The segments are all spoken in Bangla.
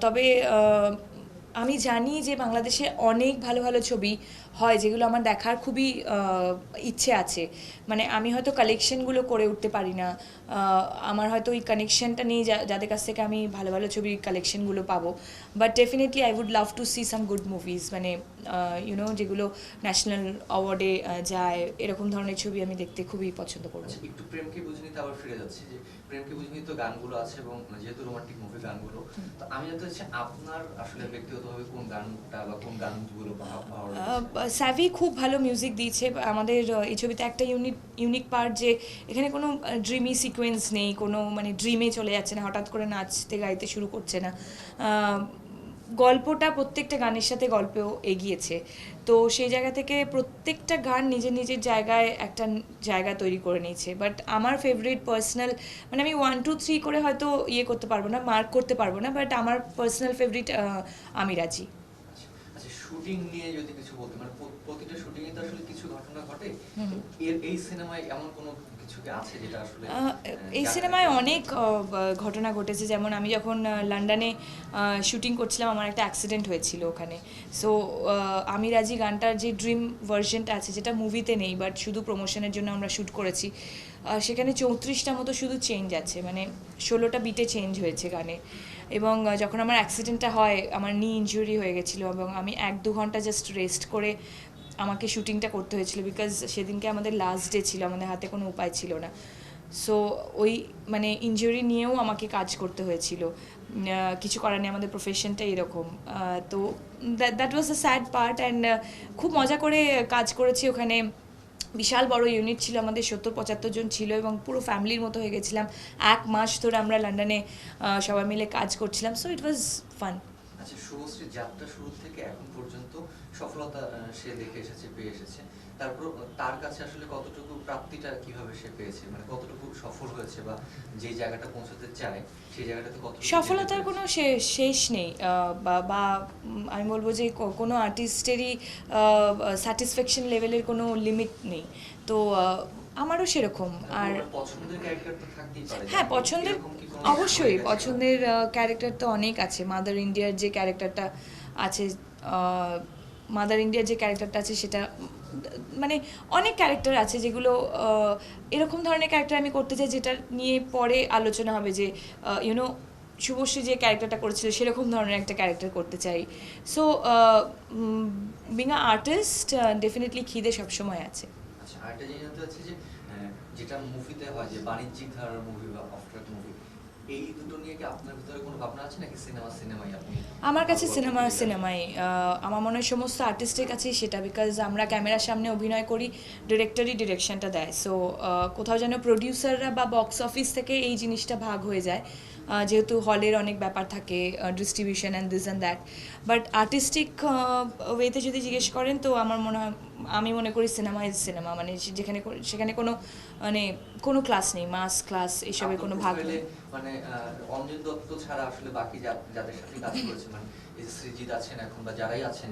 তবে আমি জানি যে বাংলাদেশে অনেক ভালো ভালো ছবি হয় যেগুলো আমার দেখার খুবই ইচ্ছে আছে। মানে আমি হয়তো কালেকশনগুলো করে উঠতে পারি না। আমার হয়তো ওই কানেকশনটা নেই যাদের কাছ থেকে আমি ভালো ভালো ছবি কালেকশনগুলো পাবো। But definitely I would love to see some good movies মানে ইউনো যেগুলো ন্যাশনাল অ্যাওয়ার্ডে যায় এরকম ধরনের ছবি আমি দেখতে খুবই পছন্দ করব আচ্ছা একটু প্রেমকে বুঝিনিতে আবার ফিরে যাচ্ছি যে প্রেমকে বুঝিনি তো গানগুলো আছে এবং যেহেতু রোমান্টিক মুভি গানগুলো তো আমি জানতে চাচ্ছি আপনার আসলে ব্যক্তিগতভাবে কোন গানটা বা কোন গানগুলো স্যাভি খুব ভালো মিউজিক দিয়েছে। আমাদের এই ছবিতে একটা ইউনিক ইউনিক পার্ট যে এখানে কোনো ড্রিমি সিকোয়েন্স নেই কোনো মানে ড্রিমে চলে যাচ্ছে না হঠাৎ করে নাচতে গাইতে শুরু করছে না। গল্পটা প্রত্যেকটা গানের সাথে গল্পেও এগিয়েছে। তো সেই জায়গা থেকে প্রত্যেকটা গান নিজের নিজের জায়গায় একটা জায়গা তৈরি করে নিয়েছে। বাট আমার ফেভারিট পার্সোনাল মানে আমি ওয়ান টু থ্রি করে হয়তো ইয়ে করতে পারব না মার্ক করতে পারব না বাট আমার পার্সোনাল ফেভারিট আমি রাজি। আচ্ছা, আচ্ছা শুটিং নিয়ে যদি কিছু বলতে মানে প্রতিটা শুটিং এ তো আসলে কিছু ঘটনা ঘটে। এর এই সিনেমায় এমন কোনো এই সিনেমায় অনেক ঘটনা ঘটেছে। যেমন আমি যখন লন্ডনে শুটিং করছিলাম আমার একটা অ্যাক্সিডেন্ট হয়েছিল ওখানে। সো আমি রাজি গানটার যে ড্রিম ভার্সনটা আছে যেটা মুভিতে নেই বাট শুধু প্রমোশনের জন্য আমরা শ্যুট করেছি সেখানে চৌত্রিশটা মতো শুধু চেঞ্জ আছে। মানে ষোলোটা বিটে চেঞ্জ হয়েছে গানে। এবং যখন আমার অ্যাক্সিডেন্টটা হয় আমার নি ইনজুরি হয়ে গেছিল এবং আমি এক দু ঘণ্টা জাস্ট রেস্ট করে আমাকে শুটিংটা করতে হয়েছিল বিকজ সেদিনকে আমাদের লাস্ট ডে ছিল, আমাদের হাতে কোনো উপায় ছিল না। সো ওই মানে ইনজুরি নিয়েও আমাকে কাজ করতে হয়েছিল। কিছু করার নেই, আমাদের প্রফেশনটা এরকম। তো that was the sad part and খুব মজা করে কাজ করেছি। ওখানে বিশাল বড় ইউনিট ছিল, আমাদের সত্তর পঁচাত্তর জন ছিল এবং পুরো ফ্যামিলির মতো হয়ে গেছিলাম। এক মাস ধরে আমরা লন্ডনে সবাই মিলে কাজ করছিলাম। সো ইট ওয়াজ ফান আচ্ছা শুভশ্রী যাত্রা শুরু থেকে এখন পর্যন্ত সফলতা সে দেখে এসেছে পেয়ে এসেছে। তারপর তার কাছে আসলে কতটুকু প্রাপ্তিটা কীভাবে সে পেয়েছে? মানে কতটুকু সফল হয়েছে বা যে জায়গাটা পৌঁছাতে চায় সেই জায়গাটাতে কত সফলতার কোনো শেষ নেই বা- আমি বলব যে কোনো আর্টিস্টেরই স্যাটিসফ্যাকশন লেভেলের কোনো লিমিট নেই। তো আমারও সেরকম আর হ্যাঁ পছন্দের অবশ্যই পছন্দের ক্যারেক্টার তো অনেক আছে। মাদার ইন্ডিয়ার যে ক্যারেক্টারটা আছে মাদার ইন্ডিয়ার যে ক্যারেক্টারটা আছে সেটা মানে অনেক ক্যারেক্টার আছে যেগুলো এরকম ধরনের ক্যারেক্টার আমি করতে চাই যেটা নিয়ে পরে আলোচনা হবে যে ইউনো শুভশ্রী যে ক্যারেক্টারটা করেছিল সেরকম ধরনের একটা ক্যারেক্টার করতে চাই। So being a artist definitely খিদে সবসময় আছে। আচ্ছা আরেকটা জিনিস জানতে চাচ্ছি যে যেটা মুভিতে হয়, যে বাণিজ্যিক ধারার মুভি বা অফট্রাক মুভি এই দুটো নিয়ে কি আপনার ভিতরে কোনো ভাবনা আছে নাকি সিনেমা সিনেমাই আপনি? আমার কাছে সিনেমা সিনেমাই আমার মনে হয় সমস্ত আর্টিস্টের কাছেই সেটা বিকজ আমরা ক্যামেরার সামনে অভিনয় করি ডিরেক্টরই ডিরেকশনটা দেয়। সো কোথাও যেন প্রডিউসাররা বা বক্স অফিস থেকে এই জিনিসটা ভাগ হয়ে যায়। যেহেতু হলের অনেক ব্যাপার থাকে distribution and this and that but artistic ওয়েতে যদি জিজ্ঞেস করেন, তো আমার মনে হয় আমি মনে করি সিনেমা ইজ সিনেমা মানে যেখানে সেখানে কোনো মানে কোনো ক্লাস নেই মাস ক্লাস এসবের কোনো ভাগ নেই। মানে অঞ্জন দত্ত ছাড়া আসলে বাকি যাদের সাথে কাজ করেছে মানে সৃজিত আছেন এখন বা যারাই আছেন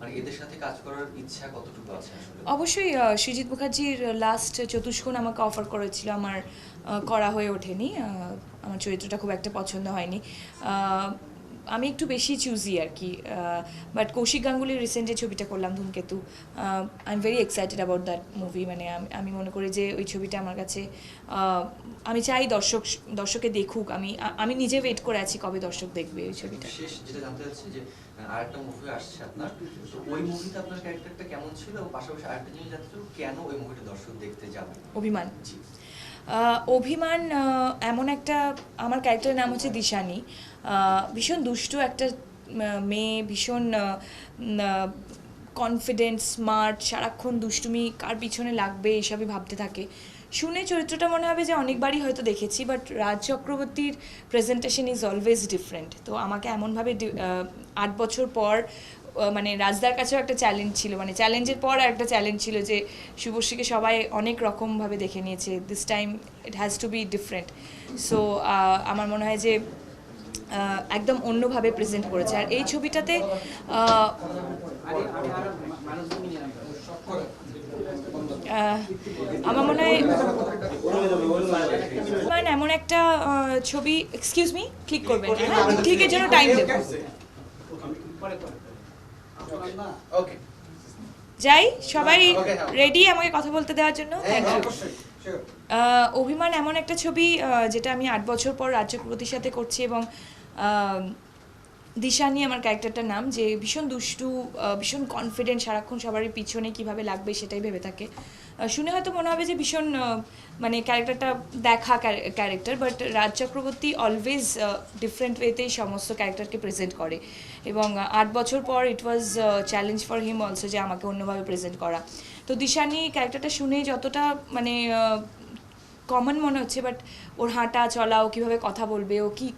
মানে এদের সাথে কাজ করার ইচ্ছা কতটুকু আছে অবশ্যই সৃজিত মুখার্জির লাস্ট চতুষ্কোণ আমাকে অফার করেছিল আমার করা হয়ে ওঠেনি আমার চরিত্রটা খুব একটা পছন্দ হয়নি। আমি একটু বেশি চুজি আর কি বাট কৌশিক গাঙ্গুলির রিসেন্ট যে ছবিটা করলাম Dhumketu I am very excited about that movie মানে আমি- আমি মনে করি যে ওই ছবিটা আমার কাছে আমি চাই দর্শক দর্শকে দেখুক আমি আমি নিজে ওয়েট করে আছি কবে দর্শক দেখবে ওই ছবিটা। শেষ যেটা জানতে চাচ্ছি যে আরেকটা মুভি আসছে আপনার তো ওই মুভিতে আপনার ক্যারেক্টারটা কেমন ছিল? এবং পাশাপাশি আরেকটা জিনিস জানতে কেন ওই মুভিটা দর্শক দেখতে যাবে? অভিমান। জি। অভিমান এমন একটা, আমার ক্যারেক্টারের নাম হচ্ছে দিশানি। ভীষণ দুষ্টু একটা মেয়ে, ভীষণ কনফিডেন্ট স্মার্ট সারাক্ষণ দুষ্টুমি, কার পিছনে লাগবে এসবই ভাবতে থাকে। শুনে চরিত্রটা মনে হবে যে অনেকবারই হয়তো দেখেছি বাট রাজ চক্রবর্তীর প্রেজেন্টেশন ইজ অলওয়েজ ডিফারেন্ট তো আমাকে এমনভাবে আট বছর পর মানে রাজদার কাছেও একটা চ্যালেঞ্জ ছিল। মানে চ্যালেঞ্জের পর একটা চ্যালেঞ্জ ছিল যে শুভশ্রীকে সবাই অনেক রকমভাবে দেখে নিয়েছে। This time it has to be different so আমার মনে হয় যে একদম অন্যভাবে প্রেজেন্ট করেছে। আর এই ছবিটাতে আমার মনে হয় মানে এমন একটা ছবি এক্সকিউজ মি ক্লিক করবেন। হ্যাঁ ক্লিকের জন্য টাইম দেবো। ওকে যাই সবাই হ্যাঁ। রেডি আমাকে কথা বলতে দেওয়ার জন্য? থ্যাংক ইউ অভিমান এমন একটা ছবি যেটা আমি আট বছর পর রাজ্য প্রতির সাথে করছি এবং দিশানি আমার ক্যারেক্টারটার নাম, যে ভীষণ দুষ্টু ভীষণ কনফিডেন্ট সারাক্ষণ সবারই পিছনে কীভাবে লাগবে সেটাই ভেবে থাকে। শুনে হয়তো মনে হবে যে ভীষণ মানে ক্যারেক্টারটা দেখা character but Raj Chakraborty always different ওয়েতেই সমস্ত ক্যারেক্টারকে প্রেজেন্ট করে। এবং আট বছর পর it was challenge for him also যে আমাকে অন্যভাবে প্রেজেন্ট করা। তো দিশানি ক্যারেক্টারটা শুনেই যতটা মানে কমন মনে হচ্ছে বাট ওর হাঁটা, চলা, ও কীভাবে কথা বলবে, ও কী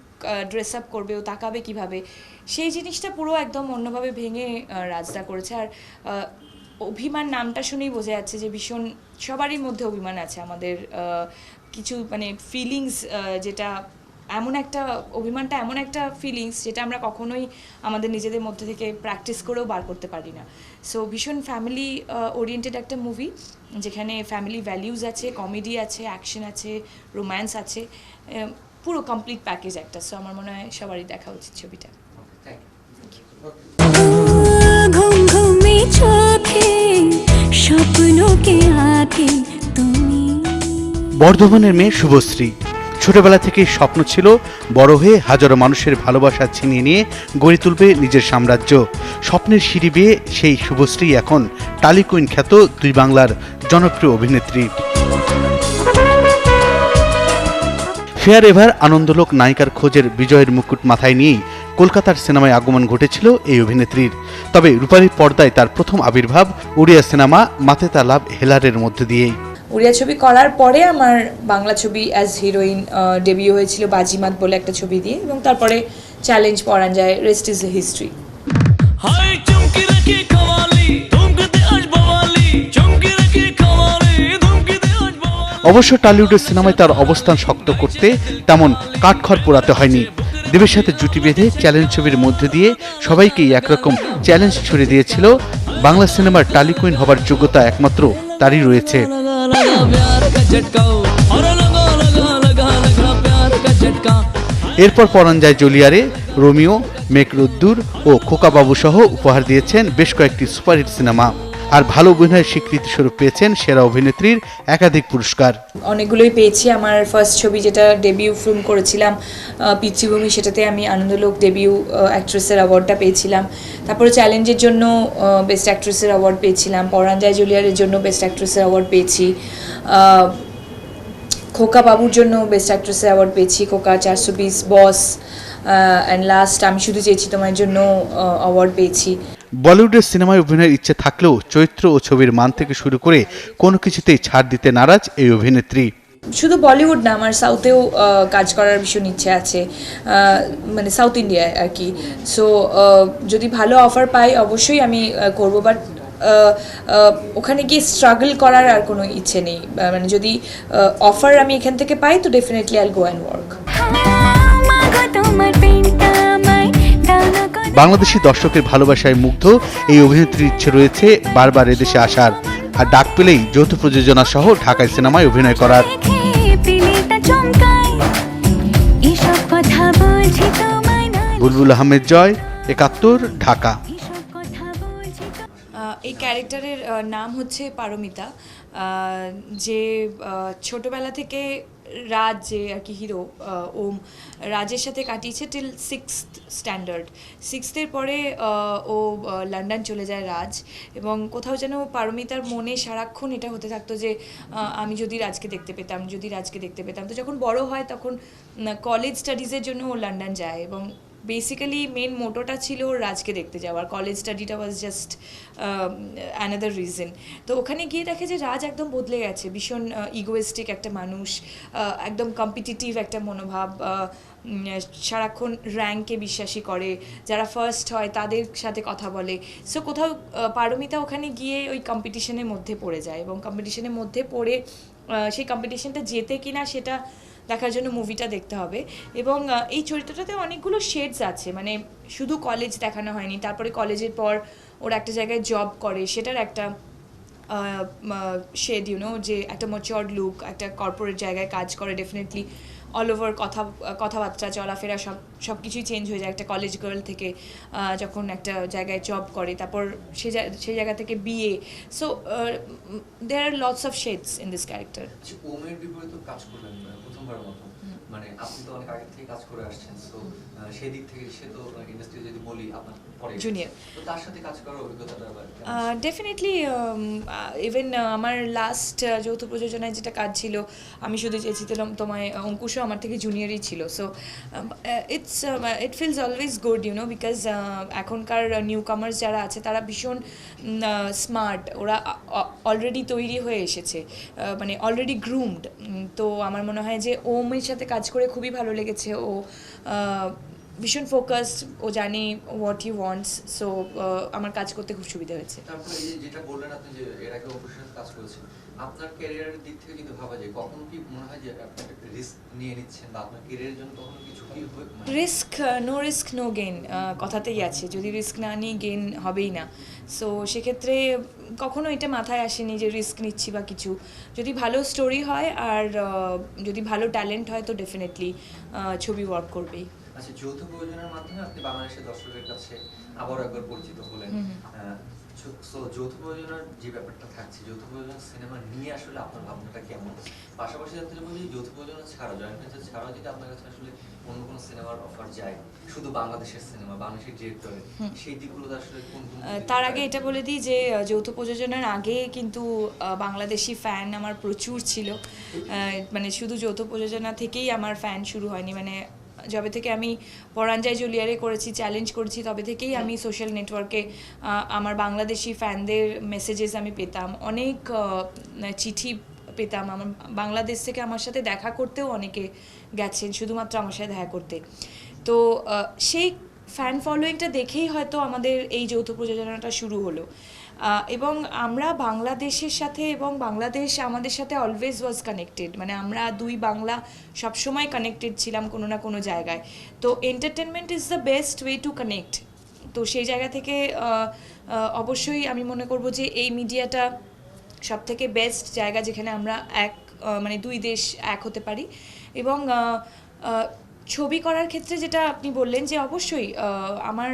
ড্রেস আপ করবে, ও তাকাবে কীভাবে? সেই জিনিসটা পুরো একদম অন্যভাবে ভেঙে রাজদা করেছে। আর অভিমান নামটা শুনেই বোঝা যাচ্ছে যে ভীষণ, সবারই মধ্যে অভিমান আছে আমাদের কিছু মানে ফিলিংস যেটা এমন একটা, অভিমানটা এমন একটা ফিলিংস যেটা আমরা কখনোই আমাদের নিজেদের মধ্যে থেকে প্র্যাকটিস করেও বার করতে পারি না। সো ভীষণ ফ্যামিলি ওরিয়েন্টেড একটা মুভি যেখানে ফ্যামিলি ভ্যালিউজ আছে কমেডি আছে অ্যাকশন আছে রোম্যান্স আছে। পুরো কমপ্লিট প্যাকেজ একটা সো আমার মনে হয় সবারই দেখা উচিত ছবিটা। ঘুম ঘুমে চোখে স্বপ্নকে আঁকে তুমি। বর্ধমানের মেয়ে শুভশ্রী। ছোটবেলা থেকেই স্বপ্ন ছিল বড় হয়ে হাজারো মানুষের ভালোবাসা ছিনিয়ে নিয়ে গড়ে তুলবে নিজের সাম্রাজ্য। স্বপ্নের সিঁড়ি বেয়ে সেই শুভশ্রী এখন টালিকুইন খ্যাত দুই বাংলার জনপ্রিয় অভিনেত্রী। ফেয়ার এভার আনন্দলোক নায়িকার খোঁজের বিজয়ের মুকুট মাথায় নিয়েই কলকাতার সিনেমায় আগমন ঘটেছিল এই অভিনেত্রীর। তবে রূপালী পর্দায় তার প্রথম আবির্ভাব উড়িয়া সিনেমা মাতে তালাব হেলারের মধ্যে দিয়েই। উড়িয়া ছবি করার পরে আমার বাংলা ছবি অ্যাজ হিরোইন ডেবিউ হয়েছিল বাজিমাত বলে একটা ছবি দিয়ে এবং তারপরে চ্যালেঞ্জ পড়ান যায় রেস্ট ইজ হিস্ট্রি অবশ্য টলিউডের সিনেমায় তার অবস্থান শক্ত করতে তেমন কাঠখড় পোড়াতে হয়নি। দেবের সাথে জুটি বেঁধে চ্যালেঞ্জ ছবির মধ্যে দিয়ে সবাইকেই একরকম চ্যালেঞ্জ ছুড়ে দিয়েছিল। বাংলা সিনেমার টালিকুইন হবার যোগ্যতা একমাত্র তারই রয়েছে। এরপর পরঞ্জয় জলিয়ারে রোমিও, মেঘরুদ্দুর ও খোকাবাবু সহ উপহার দিয়েছেন বেশ কয়েকটি সুপারহিট সিনেমা। আর ভালো অভিনয়ের স্বীকৃতি স্বরূপ পেয়েছেন সেরা অভিনেত্রীর একাধিক পুরস্কার। অনেকগুলোই পেয়েছি। আমার ফার্স্ট ছবি যেটা ডেবিউ ফিল্ম করেছিলাম পিতৃভূমি, সেটাতে আমি আনন্দলোক ডেবিউ অ্যাক্ট্রেসের অ্যাওয়ার্ডটা পেয়েছিলাম। তারপরে চ্যালেঞ্জের জন্য বেস্ট অ্যাক্ট্রেসের অ্যাওয়ার্ড পেয়েছিলাম। পরাঞ্জয় জুলিয়ারের জন্য বেস্ট অ্যাক্ট্রেসের অ্যাওয়ার্ড পেয়েছি। খোকা বাবুর জন্য বেস্ট অ্যাক্ট্রেসের অ্যাওয়ার্ড পেয়েছি। খোকা চারশো বিশ বস অ্যান্ড লাস্ট আমি শুধু চেয়েছি তোমার জন্য অ্যাওয়ার্ড পেয়েছি। বলিউডের সিনেমায় অভিনয়ের ইচ্ছে থাকলেও চরিত্র ও ছবির মান থেকে শুরু করে কোনো কিছুতেই ছাড় দিতে নারাজ এই অভিনেত্রী। শুধু বলিউড না, আমার সাউথেও কাজ করার ভীষণ ইচ্ছে আছে মানে সাউথ ইন্ডিয়ায় আর কি। সো যদি ভালো অফার পাই, অবশ্যই আমি করব বাট ওখানে গিয়ে স্ট্রাগল করার আর কোনো ইচ্ছে নেই। মানে যদি অফার আমি এখান থেকে পাই, তো definitely I go and work Bangladeshi দর্শকের ভালোবাসায় মুগ্ধ এই অভিনেত্রীর ইচ্ছে রয়েছে বারবার এদেশে আসার। আর ডাক পেলেই যৌথ প্রযোজনা সহ ঢাকায় সিনেমায় অভিনয় করার। বুলবুল আহমেদ জয়, একাত্তর, ঢাকা। এই ক্যারেক্টারের নাম হচ্ছে পারমিতা। যে ছোটবেলা থেকে রাজ যে আর কি হিরো ওম, রাজের সাথে কাটিয়েছে টিল সিক্স স্ট্যান্ডার্ড সিক্সথের পরে ও লন্ডন চলে যায় রাজ এবং কোথাও যেন পারমিতার মনে সারাক্ষণ এটা হতে থাকতো যে আমি যদি রাজকে দেখতে পেতাম, যদি রাজকে দেখতে পেতাম। তো যখন বড় হয় তখন কলেজ স্টাডিজের জন্য ও লন্ডন যায় এবং বেসিক্যালি মেন মোটোটা ছিল ওর রাজকে দেখতে যাওয়ার কলেজ স্টাডিটা ওয়াজ জাস্ট অ্যানাদার রিজন তো ওখানে গিয়ে দেখে যে রাজ একদম বদলে গেছে। ভীষণ ইগোয়েস্টিক একটা মানুষ একদম কম্পিটিটিভ একটা মনোভাব সারাক্ষণ র্যাঙ্কে বিশ্বাসী করে। যারা ফার্স্ট হয় তাদের সাথে কথা বলে। সো কোথাও পারমিতা ওখানে গিয়ে ওই কম্পিটিশনের মধ্যে পড়ে যায়। এবং কম্পিটিশনের মধ্যে পড়ে সেই কম্পিটিশনটা জেতে কিনা সেটা দেখার জন্য মুভিটা দেখতে হবে। এবং এই চরিত্রটাতে অনেকগুলো শেডস আছে। মানে শুধু কলেজ দেখানো হয়নি, তারপরে কলেজের পর ওরা একটা জায়গায় জব করে, সেটার একটা শেড ইউনো যে একটা ম্যাচিওর্ড লুক একটা কর্পোরেট জায়গায় কাজ করে ডেফিনেটলি অল ওভার কথা, কথাবার্তা, চলাফেরা সব সব কিছুই চেঞ্জ হয়ে যায়। একটা কলেজ গার্ল থেকে যখন একটা জায়গায় জব করে, তারপর সে সেই জায়গা থেকে বিয়ে so there are lots of shades in this character কাজ করলেন 考え মানে আপনি তো অনেক আগে থেকে কাজ করে আসছেন তো সেই দিক থেকে সে তো ইন্ডাস্ট্রি যদি বলি আপনার পরে Junior. তো তার সাথে কাজ করার অভিজ্ঞতাটা ডেফিনেটলি ইভেন আমার লাস্ট যৌথ প্রযোজনায় যেটা কাজ ছিল আমি শুধু চেয়েছিলাম তোমায় অঙ্কুশও আমার থেকে জুনিয়রই ছিল। So it's it feels always good you know because এখনকার নিউ কামার্স যারা আছে তারা ভীষণ স্মার্ট ওরা অলরেডি তৈরি হয়ে এসেছে মানে অলরেডি গ্রুমড তো আমার মনে হয় যে ওমের সাথে কাজ করে খুবই ভালো লেগেছে। ও ভীষণ ফোকাসড ও জানে হোয়াট ইউ ওয়ান্টস সো আমার কাজ করতে খুব সুবিধা হয়েছে। যেটা বললেন আপনি যে এর আগে কাজ করেছেন আপনার ক্যারিয়ারের দিক থেকে যদি ভাবা যায়। কখনো কি মনে হয় যে আপনি একটা রিস্ক নিয়ে নিচ্ছেন বা আপনার ক্যারিয়ারের জন্য কখনো কি মানে risk no risk no gain কথাতেই আছে। যদি রিস্ক না নিই গেইন হবেই না। সো সেক্ষেত্রে কখনো এটা মাথায় আসেনি যে রিস্ক নিচ্ছি বা কিছু। যদি ভালো স্টোরি হয় আর যদি ভালো ট্যালেন্ট হয় তো ডেফিনেটলি ছবি ওয়ার্ক করবেই। আচ্ছা যৌথ প্রয়োজনের মাধ্যমে আপনি বাংলাদেশের দর্শকের কাছে আবারও একবার পরিচিত হলেন। সো যৌথ প্রয়োজনের যে ব্যাপারটা থাকছে যৌথ প্রয়োজন সিনেমা নিয়ে আসলে আপনার ভাবনাটা কেমন? পাশাপাশি বলি যৌথ প্রয়োজন ছাড়া জয়েন্ট ভেঞ্চার ছাড়াও যদি আপনার কাছে আসলে অন্য কোনো সিনেমার অফার যায় শুধু বাংলাদেশের সিনেমা বাংলাদেশের ডিরেক্টরে সেই দিকগুলোতে আসলে কোন তার আগে এটা বলে দিই যে যৌথ প্রযোজনার আগে কিন্তু বাংলাদেশি ফ্যান আমার প্রচুর ছিল। মানে শুধু যৌথ প্রযোজনা থেকেই আমার ফ্যান শুরু হয়নি মানে যবে থেকে আমি পরাঞ্জয় জুলিয়ারে করেছি চ্যালেঞ্জ করেছি তবে থেকেই আমি সোশ্যাল নেটওয়ার্কে আমার বাংলাদেশি ফ্যানদের মেসেজেস আমি পেতাম। অনেক চিঠি পেতাম। আমার বাংলাদেশ থেকে আমার সাথে দেখা করতেও অনেকে গেছেন শুধুমাত্র আমার সাথে দেখা করতে। তো সেই ফ্যান ফলোয়িংটা দেখেই হয়তো আমাদের এই যৌথ প্রযোজনাটা শুরু হলো। এবং আমরা বাংলাদেশের সাথে এবং বাংলাদেশ আমাদের সাথে অলওয়েজ ওয়াজ কানেক্টেড মানে আমরা দুই বাংলা সবসময় কানেক্টেড ছিলাম কোনো না কোনো জায়গায়। তো entertainment is the best way to connect তো সেই জায়গা থেকে অবশ্যই আমি মনে করব যে এই মিডিয়াটা সব থেকে বেস্ট জায়গা যেখানে আমরা এক মানে দুই দেশ এক হতে পারি। এবং ছবি করার ক্ষেত্রে যেটা আপনি বললেন যে অবশ্যই আমার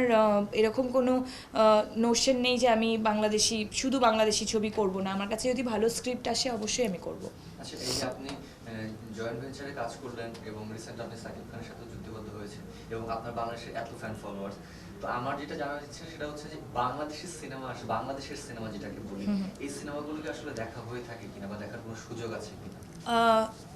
এরকম কোনো নোশন নেই যে আমি বাংলাদেশি শুধু বাংলাদেশি ছবি করব না। আমার কাছে যদি ভালো স্ক্রিপ্ট আসে অবশ্যই আমি করব। আচ্ছা এই আপনি জয়েন্ট ভেঞ্চারে কাজ করলেন এবং রিসেন্ট আপনি সাকিব খানের সাথে যুদ্ধবদ্ধ হয়েছেন এবং আপনার বাংলাদেশের এত ফ্যান ফলোয়ার্স তো আমার যেটা জানার ইচ্ছে সেটা হচ্ছে যে বাংলাদেশের সিনেমা আসে বাংলাদেশের সিনেমা যেটাকে বলি এই সিনেমাগুলোকে আসলে দেখা হয়ে থাকে কিনা বা দেখার কোনো সুযোগ আছে কিনা?